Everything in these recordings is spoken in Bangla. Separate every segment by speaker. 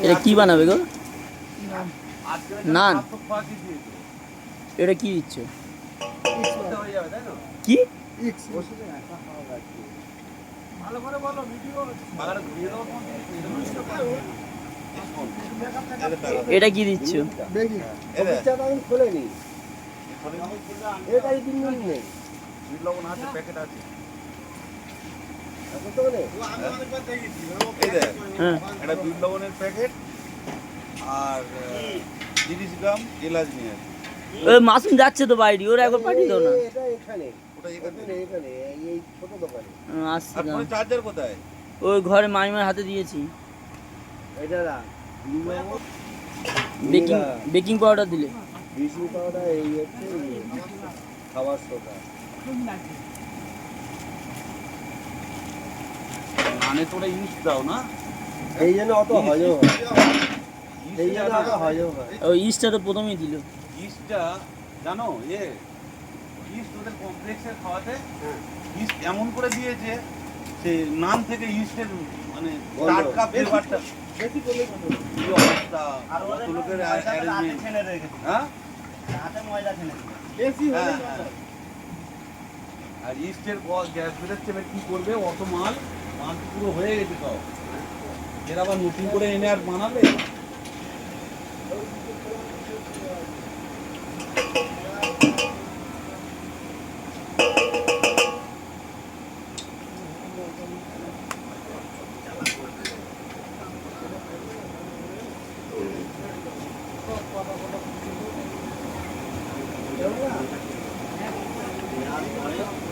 Speaker 1: এটা কি বানাবে গো? নান। এটা কি দিচ্ছ? কি? এটা কি দিচ্ছ?
Speaker 2: খোলেনি নেই।
Speaker 1: হ্যাঁ
Speaker 3: একটা বিট লবণের প্যাকেট আর তিরিশ গ্রাম এলাচ নিয়ে
Speaker 1: ওই মাসুম যাচ্ছে তো বাইরে ওরা একবার পাঠিয়ে দাও না।
Speaker 2: এটা এখানে।
Speaker 3: ওটা এখানে।
Speaker 2: এখানে এই- এই ছোট দোকানে।
Speaker 1: হুম,
Speaker 3: আর
Speaker 1: না
Speaker 3: চার্জার কোথায়?
Speaker 1: ওই ঘরে মামিমার হাতে দিয়েছি।
Speaker 2: এটা রাখ
Speaker 1: বেকিং বেকিং পাউডার দিলে।
Speaker 2: পাউডার এই হচ্ছে খাবার সোডা।
Speaker 3: মানে তোরা ইউজ দাও না?
Speaker 2: এই জন্য অত হজম হয়। এই জন্য অত হজম হয়।
Speaker 1: ওই ইস্টটা তো প্রথমেই দিল।
Speaker 3: ইস্টটা জানো এ ইস্ট ওদের কমপ্লেক্সের খাওয়াতে ইস্ট এমন করে দিয়েছে সে নান থেকে ইস্টের মানে টাটকা ফ্লেভারটা। কি অবস্থা? কত লোকের arrangement। হ্যাঁ? হ্যাঁ, হ্যাঁ। আর ইস্টের গ্যাস বেরোচ্ছে এবার কি করবে? অত মাল মাল পুরো হয়ে গেছে তো এর আবার নতুন করে এনে আর বানাবে?
Speaker 4: কি ব্যাপার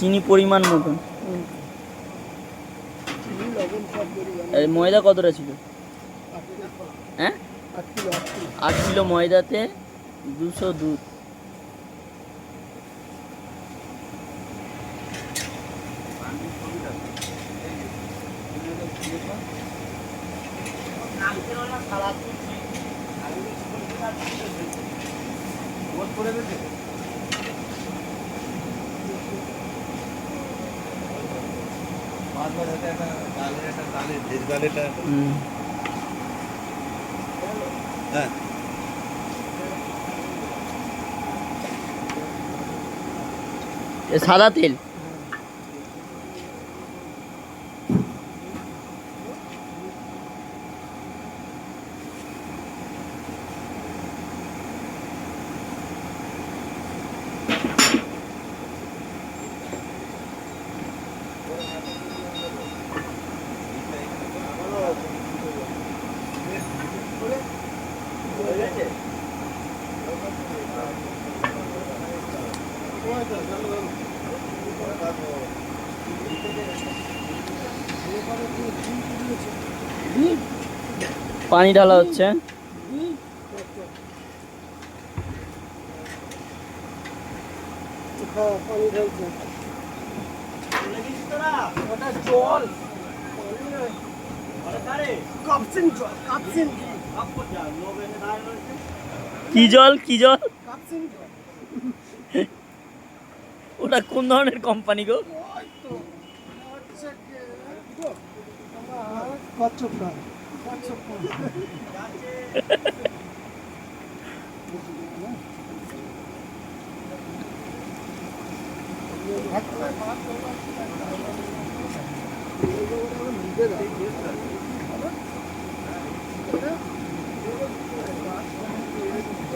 Speaker 4: চিনি
Speaker 1: পরিমাণ মতন। ময়দা কতটা ছিল? হ্যাঁ?
Speaker 4: আট কিলো
Speaker 1: ময়দাতে দুশো দুধ।
Speaker 3: হ্যাঁ
Speaker 1: এ সাদা তেল পানি ঢালা হচ্ছে।
Speaker 4: পানি ঢালছে ওটা জল। কাপসিন জল। কাপসিন
Speaker 1: কি জল কি জল? ওটা কোন ধরনের কোম্পানি গো?
Speaker 4: তো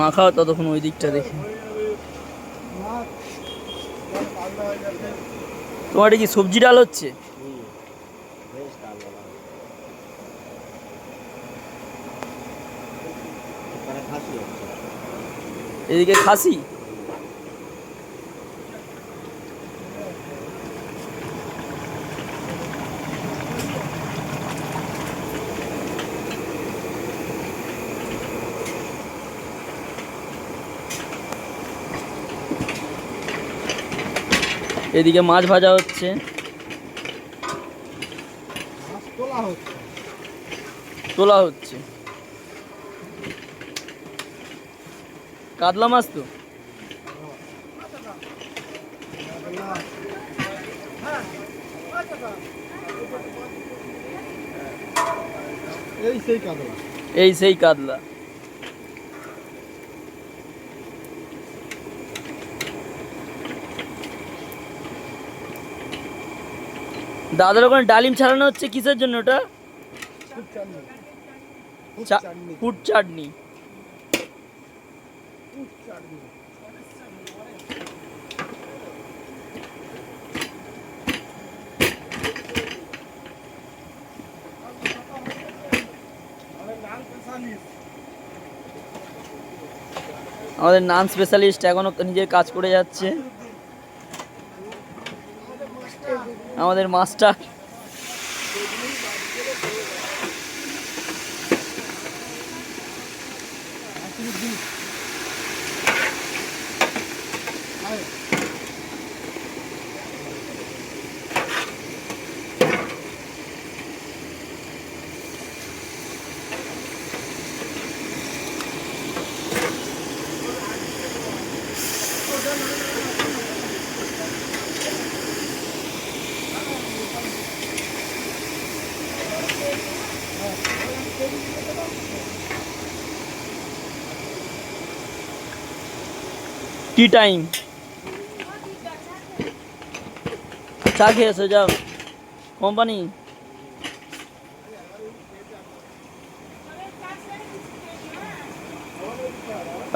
Speaker 1: মাখাও ততক্ষণ ওই দিকটা দেখি। তোমার কি সবজি ডাল হচ্ছে? এদিকে খাসি? এদিকে মাছ ভাজা হচ্ছে।
Speaker 4: তোলা হচ্ছে।
Speaker 1: তোলা হচ্ছে কাতলা মাছ তো?
Speaker 4: এই সেই কাদলা
Speaker 1: এই সেই কাতলা। দাদার ওখানে ডালিম ছাড়ানো হচ্ছে কিসের জন্য ওটা?
Speaker 4: খুব চাটনি।
Speaker 1: আমাদের নান স্পেশালিস্ট এখনও নিজের কাজ করে যাচ্ছে। আমাদের মাস্টার টি টাইম চা খেয়ে এসো যাও। কোম্পানি?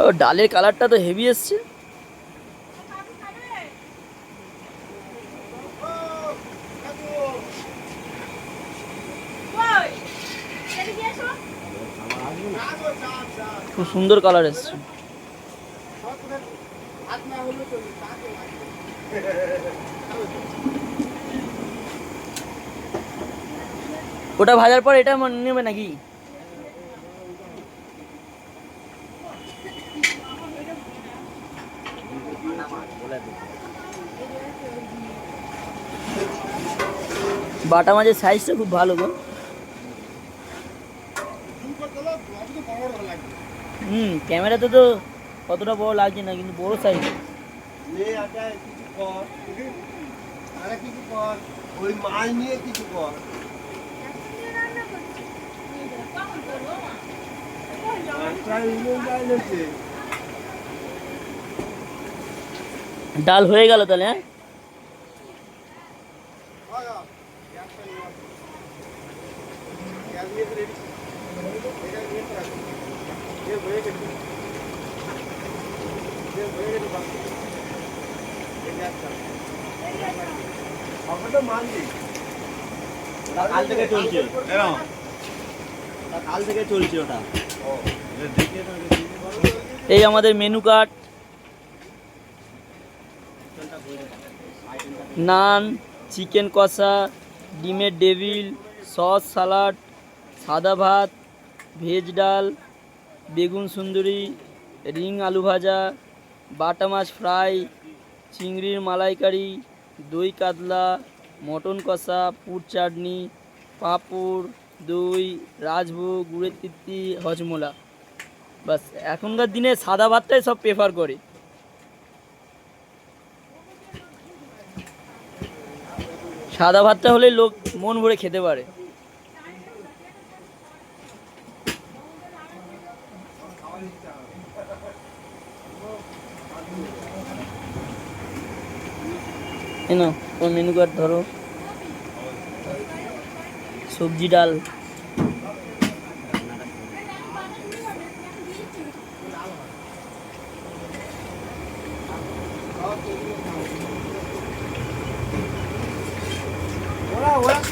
Speaker 1: ও, ডালের কালারটা তো হেভি এসছে। খুব সুন্দর কালার এসছে। ওটা ভাজার পর এটা নেবে নাকি? বাটা মাছের সাইজটা খুব ভালো গো। হুম ক্যামেরাতে তো কতটা বড় লাগছে না, কিন্তু বড় সাইজ
Speaker 2: নে আটা কিছু কর আরে কিছু কর ওই মাছ নিয়ে কিছু কর একটা ইউনিয়ন যাইলেছে
Speaker 1: ডাল হয়ে গেল তাহলে হ্যাঁ
Speaker 2: সবটা মানলি
Speaker 1: ওটা এই আমাদের মেনু কার্ড। নান, চিকেন কষা, ডিমের ডেভিল, সস সালাড, সাদা ভাত, ভেজ ডাল, বেগুন সুন্দরী, রিং আলু ভাজা, বাটা মাছ ফ্রাই চিংড়ির মালাইকারি, দই কাতলা, মটন কষা, পুর চাটনি, পাঁপড়, দই, রাজভোগ, গুড়ের তিত্তি হজমোলা। বাস, এখনকার দিনে সাদা ভাতটাই সব প্রেফার করে। সাদা ভাতটা হলে লোক মন ভরে খেতে পারে। এ নাও তোমার মেনু কার্ড ধরো। সবজি ডাল।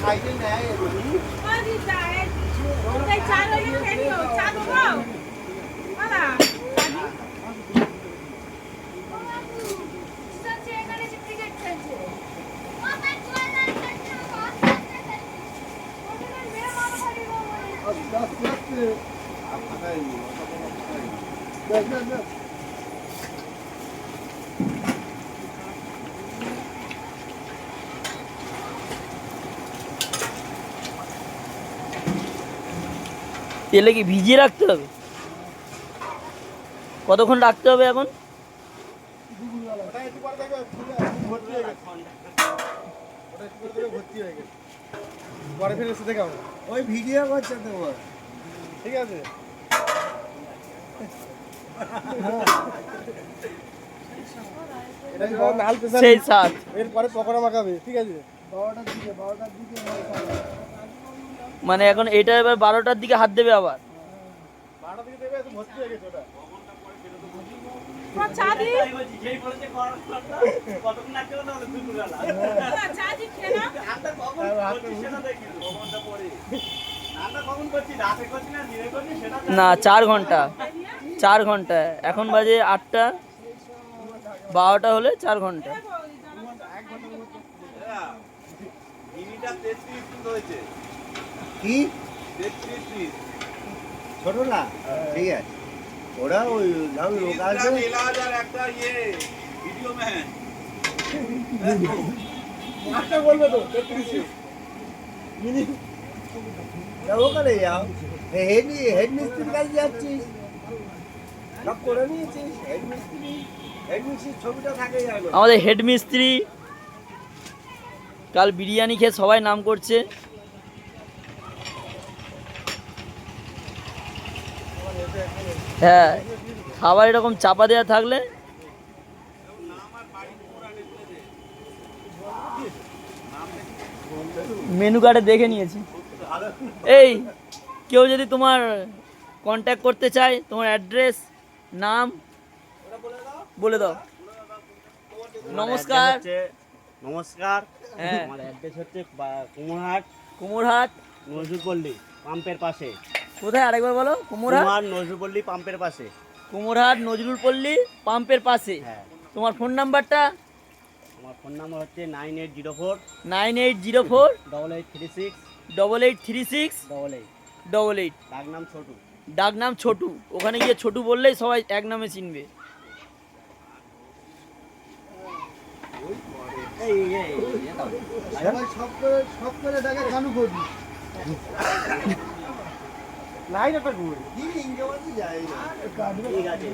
Speaker 2: খাইতে নেয়
Speaker 1: তেলে কি ভিজিয়ে রাখতে হবে? কতক্ষণ রাখতে হবে এখন?
Speaker 4: ওটা একটু পরে দেখবে ভর্তি হয়ে গেছে। ওটা একটু পরে দেখবে ভর্তি হয়ে গেছে পরে ফিরে এসে দেখাবো।
Speaker 2: ওই ভিডিও করছে তোমার
Speaker 4: ঠিক আছে?
Speaker 1: সেই
Speaker 4: এরপরে পকোড়া মাখাবে ঠিক আছে? বারোটার দিকে বারোটার দিকে
Speaker 1: মানে এখন এটা এবার বারোটার দিকে হাত দেবে আবার?
Speaker 4: বারোটার
Speaker 1: না চার ঘণ্টা। চার ঘণ্টা। এখন বাজে আটটা। বারোটা হলে চার
Speaker 3: ঘণ্টা।
Speaker 2: কি? ছোট না? ঠিক আছে। ওরা ওই লোক যাও কাছে যাচ্ছিস? সব করে নিয়েছিস? ছবিটা থাকে
Speaker 1: আমাদের হেড মিস্ত্রি কাল বিরিয়ানি খেয়ে সবাই নাম করছে। হ্যাঁ খাবার এরকম চাপা দেওয়া থাকলে মেনু কার্ডে দেখে নিয়েছি। এই কেউ যদি তোমার কন্ট্যাক্ট করতে চায় তোমার অ্যাড্রেস নাম বলে দাও। নমস্কার।
Speaker 5: নমস্কার।
Speaker 1: হ্যাঁ।
Speaker 5: আমার অ্যাড্রেস হচ্ছে কুমোরহাট।
Speaker 1: কুমোরহাট।
Speaker 5: নজরুলপল্লী পাম্পের পাশে।
Speaker 1: কোথায়? আরেকবার বলো কুমোরহাট?
Speaker 5: কুমার নজরুলপল্লী পাম্পের পাশে।
Speaker 1: কুমোরহাট নজরুলপল্লী পাম্পের পাশে।
Speaker 5: হ্যাঁ।
Speaker 1: তোমার ফোন নাম্বারটা
Speaker 5: আমার ফোন নাম্বার হচ্ছে nine eight zero four
Speaker 1: nine eight zero four
Speaker 5: double eight three six
Speaker 1: double eight three six
Speaker 5: double eight
Speaker 1: double eight
Speaker 5: ডাক নাম ছোটু।
Speaker 1: ডাক নাম ছোটু। ওখানে গিয়ে ছোটু বললেই সবাই এক নামে চিনবে।
Speaker 4: লাইন একটা ঘুরে।
Speaker 5: ঠিক আছে।